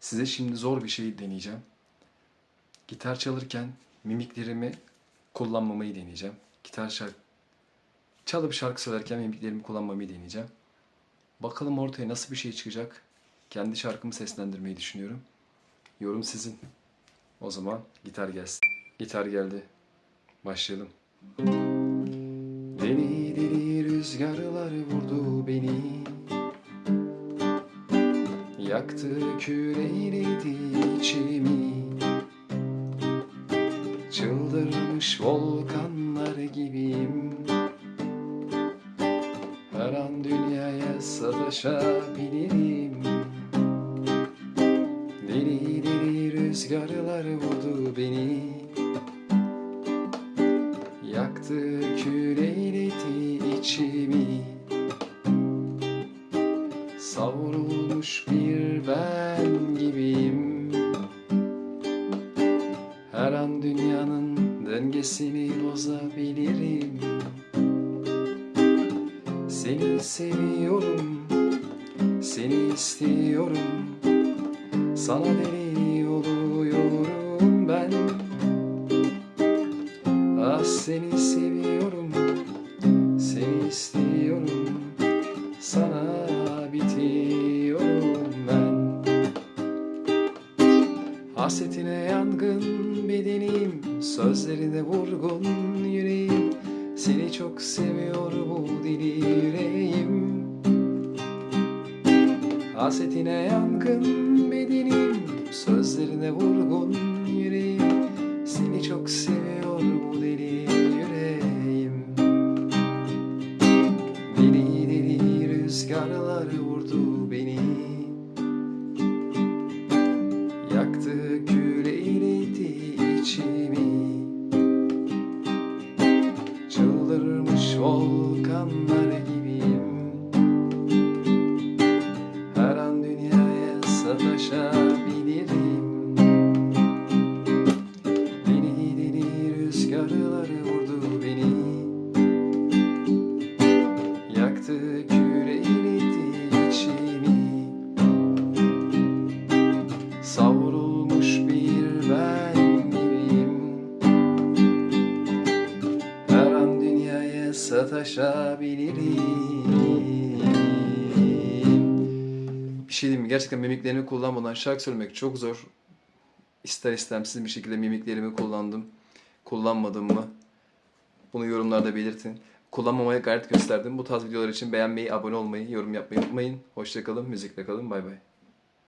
Size şimdi zor bir şey deneyeceğim. Gitar çalırken mimiklerimi kullanmamayı deneyeceğim. Gitar şarkı çalıp şarkı söylerken mimiklerimi kullanmamayı deneyeceğim. Bakalım ortaya nasıl bir şey çıkacak. Kendi şarkımı seslendirmeyi düşünüyorum. Yorum sizin. O zaman gitar gelsin. Gitar geldi. Başlayalım. Deli deli rüzgarlar vurdu beni Yaktı küreyledi içimi. Çıldırmış volkanlar gibiyim. Her an dünyaya sataşabilirim. Deli deli rüzgarlar vurdu beni. Yaktı küreyledi içimi Savrulmuş bir ben gibiyim. Her an dünyanın dengesini bozabilirim. Seni seviyorum, seni istiyorum. Sana deli oluyorum ben. Ah seni seviyorum, seni istiyorum Hasretine yangın bedenim Sözlerine vurgun yüreğim. Seni çok seviyor bu deli yüreğim. Hasretine yangın bedenim Sözlerine vurgun içimi Çıldırmış volkanlar gibiyim. Her an dünyaya sataşabilirim sataşabilirim Bir şey diyeyim mi? Gerçekten mimiklerimi kullanmadan şarkı söylemek çok zor. İster istemsiz bir şekilde mimiklerimi kullandım. Kullanmadım mı? Bunu yorumlarda belirtin. Kullanmamaya gayret gösterdim. Bu tarz videolar için beğenmeyi, abone olmayı, yorum yapmayı unutmayın. Hoşçakalın, müzikle kalın. Bay bay.